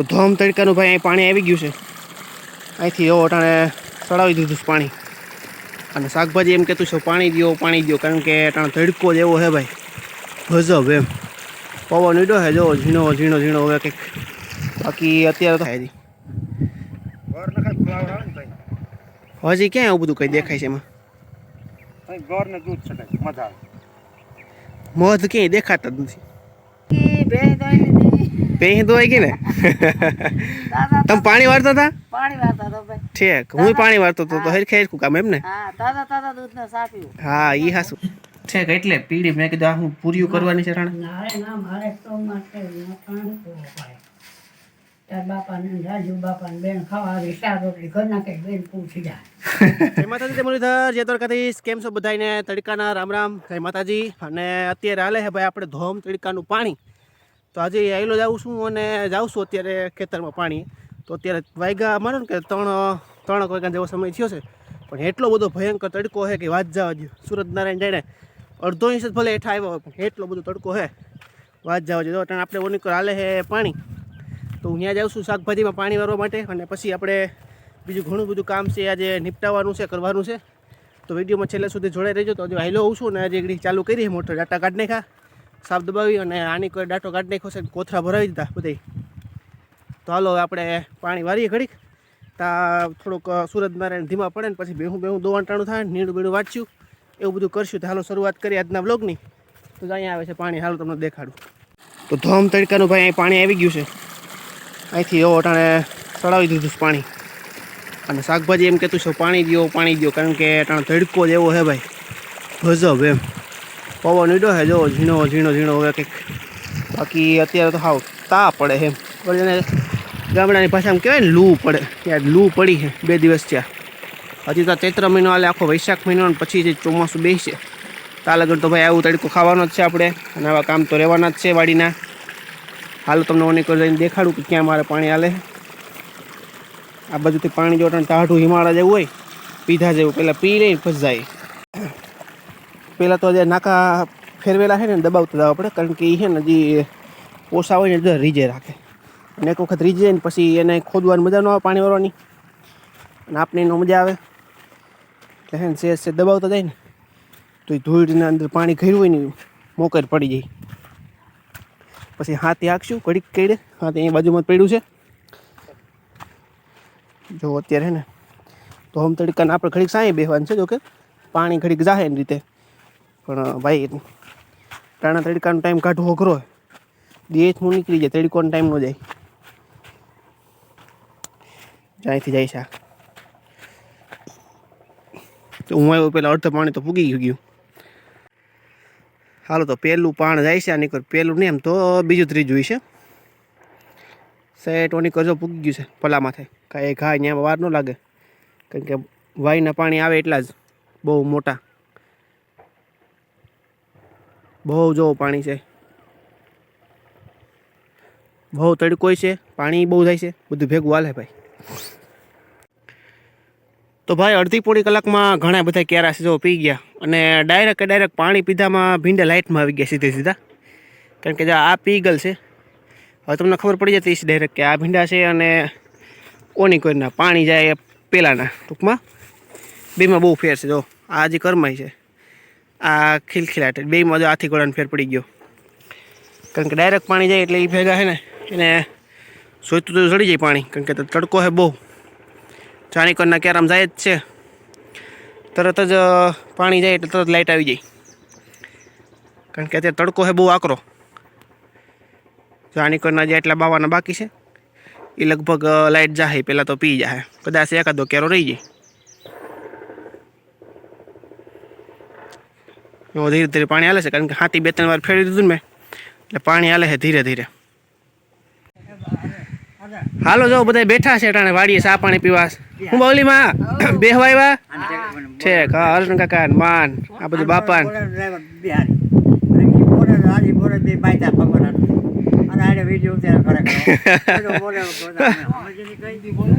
તો ધોમ તડકાનું ભાઈ અહીં પાણી આવી ગયું છે. અહીંથી એવો અટાણે ચડાવી દીધું છે પાણી. અને શાકભાજી એમ કહેતું છે, પાણી દો પાણી દો કારણ કે અટાણે તડકો જ એવો છે ભાઈ. ભજબ એમ. પવન ઈડો છે, જો ઝીણો ઝીણો ઝીણો હવે કંઈક. બાકી અત્યારે તો ભાઈ હજી ક્યાં આવું બધું કંઈ દેખાય છે એમાં? ભાઈ ગોર ને દૂધ મજા મધ ક્યાંય દેખાતા જ નથી. ઈ હિંદુ આવી પેહી ગઈ ને? તમે પાણી વાળતા હતા? પાણી વાળતા હતા ભાઈ. ઠીક. હું પાણી વાળતો હતો તો હરખે હરખું કામ એમ ને? હા તાજા તાજા દૂધને સાપ્યું હા ઈ હાસું. ઠીક એટલે પીડી મેં કીધું આ હું પૂર્યું કરવાની છે રાણા? ના મારે તો માટે પાણી પીવું બાપાને રાજુ બાપાને બેન ખાવા આવી ચાર રોટલી ઘર નાખે બેન પૂછી જાય. માતાજી જય મુરલીધર જય દ્વારકાધીશ. કેમ છો બધાને તડકાના રામ રામ. જય માતાજી. અને અત્યારે હાલે છે ભાઈ આપણે ધોમ તડકાનું પાણી. તો આજે આવેલો જાઉં છું અને જાઉં છું અત્યારે ખેતરમાં પાણી. તો અત્યારે વાયગા માનો ને કે ત્રણ ત્રણ વાગ્યા જેવો સમય થયો છે. પણ એટલો બધો ભયંકર તડકો છે કે વાત જવા દો સુરત નારાયણ જાણે અડધો ઇંચ ભલે હેઠા આવ્યો પણ એટલો બધો તડકો છે વાત જવા દો કારણ આપણે ઓનિકર હાલે છે પાણી. તો હું ત્યાં જાઉં છું શાકભાજીમાં પાણી વારવા માટે અને પછી આપણે બીજું ઘણું બધું કામ છે આજે નિપટાવવાનું છે, કરવાનું છે. તો વિડીયોમાં છેલ્લે સુધી જોડાઈ રહેજો. તો હજુ હાઈલો હોઉં છું અને આજે ચાલુ કરી મોટર ડાટા કાઢી નાખ્યા સાફ દબાવી અને આની કોઈ ડાટો કાઢી નાખ્યો છે કોથરા ભરાવી દીધા બધી તો હાલો આપણે પાણી વારીએ ઘડીક. તા થોડુંક સુરત નારાયણ ધીમા પડે ને પછી બેહું બેહું દોવાટાણું થાય નીડું બીણું વાંચ્યું. એવું બધું કરશું તો હાલો શરૂઆત કરીએ આજના બ્લોગની તો અહીંયા આવે છે પાણી. હાલો તમને દેખાડું. તો ધોમ તડકાનું ભાઈ અહીં પાણી આવી ગયું છે. અહીંથી એવો અટાણે ચડાવી દીધું છે પાણી. અને શાકભાજી એમ કહેતું છે, પાણી દો પાણી દો કારણ કે અટાણે તડકો જ એવો છે ભાઈ. ગજબ એમ. પવન ઉડ્યો છે. જો ઝીણો ઝીણો ઝીણો હવે કંઈક. બાકી અત્યારે તો હાવ તા પડે એમ પણ એને ગામડાની ભાષામાં કહેવાય ને, લૂ પડે. ત્યાં લૂ પડી છે બે દિવસ થયા. હજી તો ચૈત્ર મહિનો આલે આખો વૈશાખ મહિનો અને પછી જે ચોમાસું બેસશે તા લગન તો ભાઈ આવું તડકો ખાવાનો જ છે આપણે. અને આવા કામ તો રહેવાના જ છે વાડીના. હાલ તમને ઓની કરી જઈને દેખાડું કે ક્યાં મારે પાણી હાલે. આ બાજુથી પાણી જો અટાણે ટાઢું હિમાળા જેવું હોય, પીધા જેવું. પહેલાં પી લઈને પછી જાય. પહેલાં તો જે નાકા ફેરવેલા છે ને દબાવતા જવા પડે, કારણ કે એ છે ને હજી ઓછા હોય ને રીજે રાખે. અને એક વખત રીજે ને પછી એને ખોદવાની મજા ન આવે પાણી વાળવાની અને આપને એનો મજા આવે. એટલે છે ને સેજ સેજ દબાવતા જાય ને, તો એ ધૂળના અંદર પાણી ઘર્યું હોય ને મોકર પડી જાય. પછી હાથે હાંકશું ઘડીક કઈડે હાથે એ બાજુમાં પડ્યું છે. જો અત્યારે હે ને, તો હમ તડકાને આપણે ઘડીક સાંઈ બેસવાનું છે જોકે પાણી ઘડીક જાહે એની રીતે. પણ ભાઈ ટાણા તડકાનો ટાઈમ કાઢવો અઘરો દેહ હું નીકળી જાય તડકોનો ટાઈમ ન જાય. જ્યાંથી જાય છે આ. તો હું આવ્યો પેલા અડધો પાણી તો પૂગી ગયું. હાલો તો પહેલું પાણ જાય છે આની નીકળ. પહેલું નહીં એમ તો બીજું ત્રીજું છે. સેટ ઓની કરજો પૂગી ગયું છે પલા માથે કાંઈ ઘા ત્યાં વાર ન લાગે. કારણ કે વાયના પાણી આવે એટલા જ, બહુ મોટા. બહુ જો પાણી છે. બહુ તડકોય છે, પાણી બહુ જાય છે, બધું ભેગું હાલે ભાઈ. તો ભાઈ અડધી પોણી કલાકમાં ઘણા બધા કેરા છે જો પી ગયા. અને ડાયરેક્ટ ડાયરેક્ટ પાણી પીધામાં ભીંડા લાઇટમાં આવી ગયા સીધે સીધા. કારણ કે જો આ પીગલ છે, હવે તમને ખબર પડી જતી છે ડાયરેક્ટ કે આ ભીંડા છે અને ઓની કોઈના પાણી જાય પેલાના ટૂંકમાં. બેમાં બહુ ફેર છે જો, આ હજી કરમાય છે. આ ખીલખીલાટ. બેમાં જો આથી ઘોડાને ફેર પડી ગયો. કારણ કે ડાયરેક્ટ પાણી જાય એટલે એ ભેગા છે ને, એને સોચતું તો ચડી જાય પાણી. કારણ કે તડકો છે બહુ. જાણી કરના ક્યારામ જાય જ છે. તરત જ પાણી જાય એટલે તરત લાઇટ આવી જાય. કારણ કે અત્યારે તડકો છે બહુ આકરો. જાણી કરના જે એટલા બાવાના બાકી છે એ લગભગ લાઇટ જાહે, પહેલાં તો પી જાય કદાચ એકાદો કેરો રહી જાય. ધીરે ધીરે પાણી હાલે છે, કારણ કે હાથી બે ત્રણ વાર ફેરવી દીધું ને મેં. એટલે પાણી હાલે છે ધીરે ધીરે. હાલો જો બધા બેઠા છે ટાણે વાડીએ સા પાણી પીવા. હું બાવલીમાં? બેહવા આવ્યા ઠેક હા અર્જુન કાકા માન, આ બધું બાપા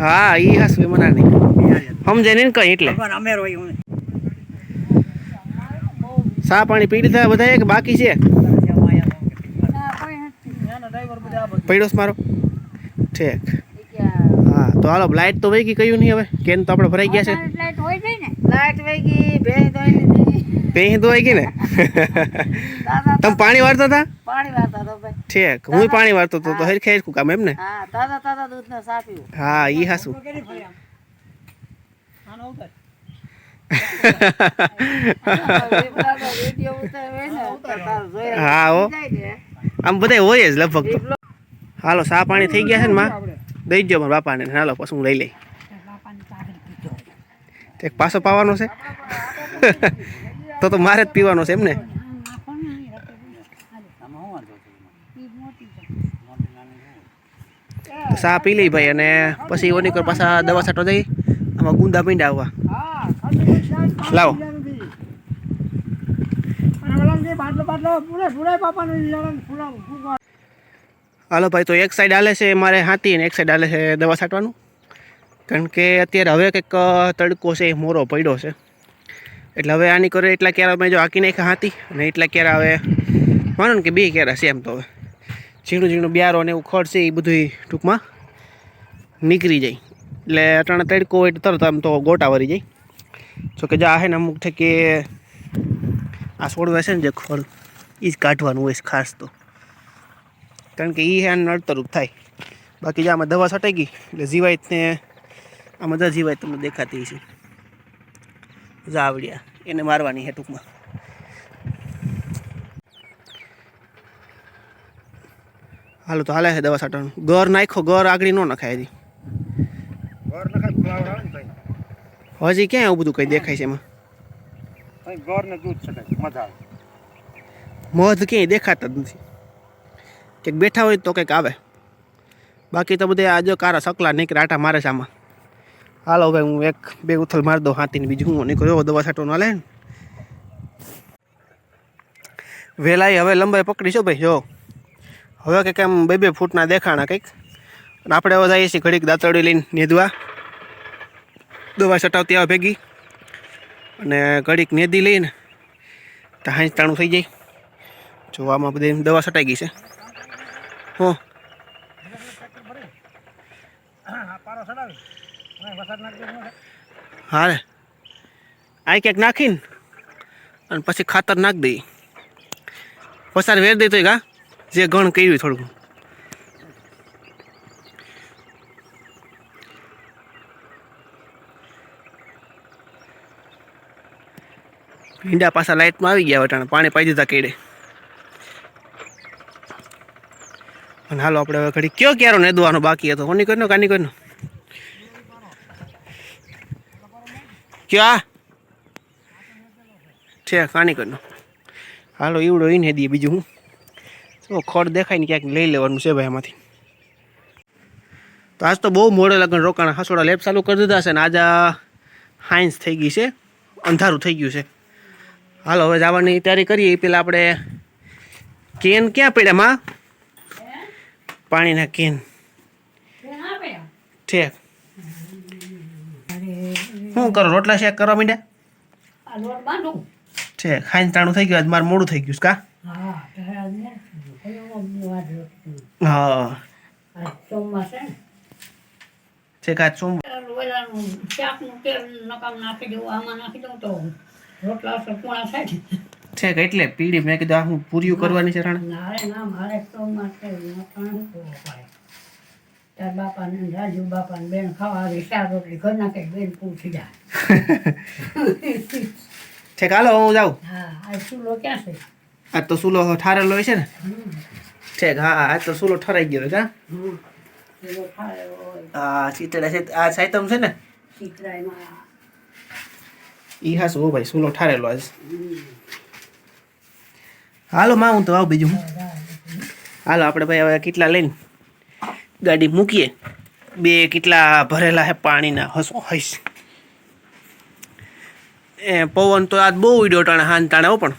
હા, ઈ હાસુ મના નહીં સમજે નહીં કઈ એટલે. ચા પાણી પી લીધા બધા કે બાકી છે? ના, પડ્યો મારો? ઠીક. હા તો હાલો લાઇટ તો વહી ગઈ કયું નહીં હવે? કેન તો આપણે ભરાઈ ગયા છે. લાઈટ વહી ગઈ ભેંસ દોઈ લીધી. પેહી ગઈ ને? તમે પાણી વાળતા હતા? પાણી વાળતા તો ભાઈ. ઠીક હું પાણી વાળતો હતો તો હરખે હરખું કામ એમ ને? હા તાજા તાજા દૂધને સા હા ઈ હાસું હા, હો. આમ બધા હોય જ લગભગ હાલો, સા પાણી થઈ ગયા છે ને માં? દઈ જ મારા બાપાને હાલો, પછી હું લઈ લઈ તે પાછો પાવાનો છે. તો તો મારે જ પીવાનો છે એમ ને? નાખો ને અહીં રખે આમાં શું વાંધો છે ઈ મોટી છે મોટી નાની સા પી લઈ ભાઈ અને પછી ઓની કર પાછા દવા છાંટો જઈ. આમાં ગુંદા પીંડા આવવા. લાવો. હાલો ભાઈ, તો એક સાઈડ હાલે છે મારે હાથી અને એક સાઈડ હાલે છે દવા છાંટવાનું. કારણ કે અત્યારે હવે કંઈક તડકો છે એ મોરો પડ્યો છે. એટલે હવે આની કરે એટલા ક્યારે મેં જો હાકી નાખ્યા હાથી અને એટલા ક્યારે હવે માનો ને કે બે ક્યારે છે એમ તો હવે. ઝીણું ઝીણું બ્યારો ને એવું ખડ છે એ બધું ટૂંકમાં નીકળી જાય. એટલે અટાણે તડકો એટલે તરત આમ તો ગોટા વરી જાય. જો કે જે આ છે ને અમુક છે કે આ છોડવે છે ને જે ખોળ એ જ કાઢવાનું હોય ખાસ તો. કારણ કે એ આને નડતરૂપ થાય. બાકી જે આમાં દવા છટાઈ ગઈ, એટલે જીવાતને આમાં બધા જીવાત તમને દેખાતી છે જાવડિયા, એને મારવાની છે ટૂંકમાં. હાલો તો હાલે છે દવા છાંટવાનું. ગર નાખો ગર આગળ ન નખાય હજી. ગોર નખાય ફુલાવર આવે ને ભાઈ હજી ક્યાં આવું બધું કંઈ દેખાય છે એમાં? ગોર ને દૂધ છટાય મજા આવે મધ ક્યાંય દેખાતા જ નથી. કંઈક બેઠા હોય તો કંઈક આવે. બાકી તો બધે આ જો કારા સકલા નીકળે આટા મારે છે આમાં. હાલો ભાઈ હું એક બે ઉથલ મારી દઉં હાથીને બીજું હું નીકળ્યો દવા છાંટો ના લે વહેલા વેલાઈ હવે લંબાઈ પકડીશું ભાઈ જો. હવે કંઈક એમ બે બે ફૂટના દેખાણા કંઈક. આપણે હવે જઈએ છીએ ઘડીક દાંતરડી લઈને નેદવા. દવા છટાવતી આવે ભેગી. અને ઘડીક નેદી લઈને તો હાંજ તાણું થઈ જાય. જો આમાં બધી દવા છટાઈ ગઈ છે. હો. હા રે આ ક્યાંક નાખીને અને પછી ખાતર નાખી દઈએ પસાર વેર દઈ તો ગા. જે ગણ કર્યું થોડું ભીંડા પાછા લાઇટમાં આવી ગયા વટાણે. પાણી પાઈ દીધા કેડે અને હાલો આપણે હવે ઘડી કયો ક્યારો નેદવાનો બાકી હતો? કોની કરનો કાની કરનો ક્યાં? છે કાની કરનો હાલો, ઈવડો ઈને દઈએ બીજું હું. તો ખડ દેખાય ને ક્યાંક લઈ લેવાનું છે ભાઈ એમાંથી તો આજ તો બહુ મોડે લગન રોકાણ, હસોડા લેબ ચાલુ કરી દીધા છે ને આજે હાઇન્સ થઈ ગઈ છે, અંધારું થઈ ગયું છે. હાલો, હવે જવાની તૈયારી કરીએ. એ પહેલાં આપણે કેન ક્યાં પડ્યા, માં? પાણીના કેન. ઠેક. શું કરો, રોટલા શેક કરવા માંડ્યા? ઠેક, ખાઈને તાણું થઈ ગયું. આજ મારું મોડું થઈ ગયું કા? હા. તારા આજ કયો વાત રોટલી. હા આ ચોમાસ છે ને છે કાચ સોમ વેલાનું શાકનું તેલ નકામ નાખી દઉં, આમાં નાખી દઉં તો રોટલા અસર થાય છે કે એટલે પીડી મેં કીધું આ હું પૂર્યું કરવાની છે રાણા? ના રે ના મારે તો કરવો પડે. તાર બાપાને રાજુ બાપાને બેન ખાવા આવી ચાર રોટલી ઘર નાખે બેન પૂછી જાય. છે હાલો હું જાઉં. હા આ ચૂલો ક્યાં છે? આજ તો સુલો ઠારેલો હોય છે ને. ઠેક હા આજ તો સુલો ઠરાઈ ગયો છે હા? ચીતડા છે આ સાયતમ છે ને? શીતળાઈમાં ઈ હા શું ભાઈ, સુલો ઠારેલો આજ હાલો માં, હું તો આવું બીજું હું. હાલો, આપણે ભાઈ હવે કેટલા લઈને ગાડી મૂકીએ. બે કેટલા ભરેલા છે પાણીના, હસો હઈશ એ પવન તો આજ બહુ ઉડ્યો ટાણે, હાન તાણે હો પણ.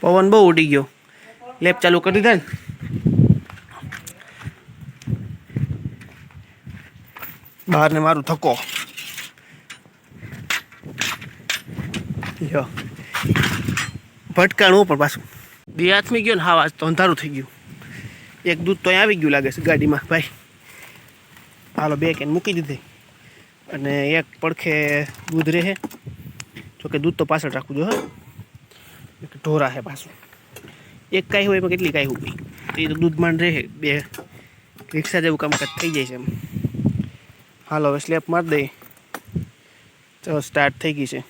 પવન બહુ ઉડી ગયો. લેપ ચાલુ કરી દીધા ને. બહારને મારું થકો લ્યો ભટકાણું પણ પાછું. બે હાથમી ગયો ને હા આજ તો અંધારું થઈ ગયું. એક દૂધ તો આવી ગયું લાગે છે ગાડીમાં, ભાઈ. હાલો બે કેન મૂકી દીધી. અને એક પડખે દૂધ રહે. જોકે દૂધ તો પાછળ રાખવું જો હા. એક ઢોરા છે પાછું. એક કાંઈ હોય એમાં કેટલી કાંઈ હોય? એ તો દૂધમાં રહે, બે. રિક્ષા જેવું કામકાજ થઈ જાય છે એમ. હાલો હવે સ્લેપ મારી દઈએ તો સ્ટાર્ટ થઈ ગઈ છે.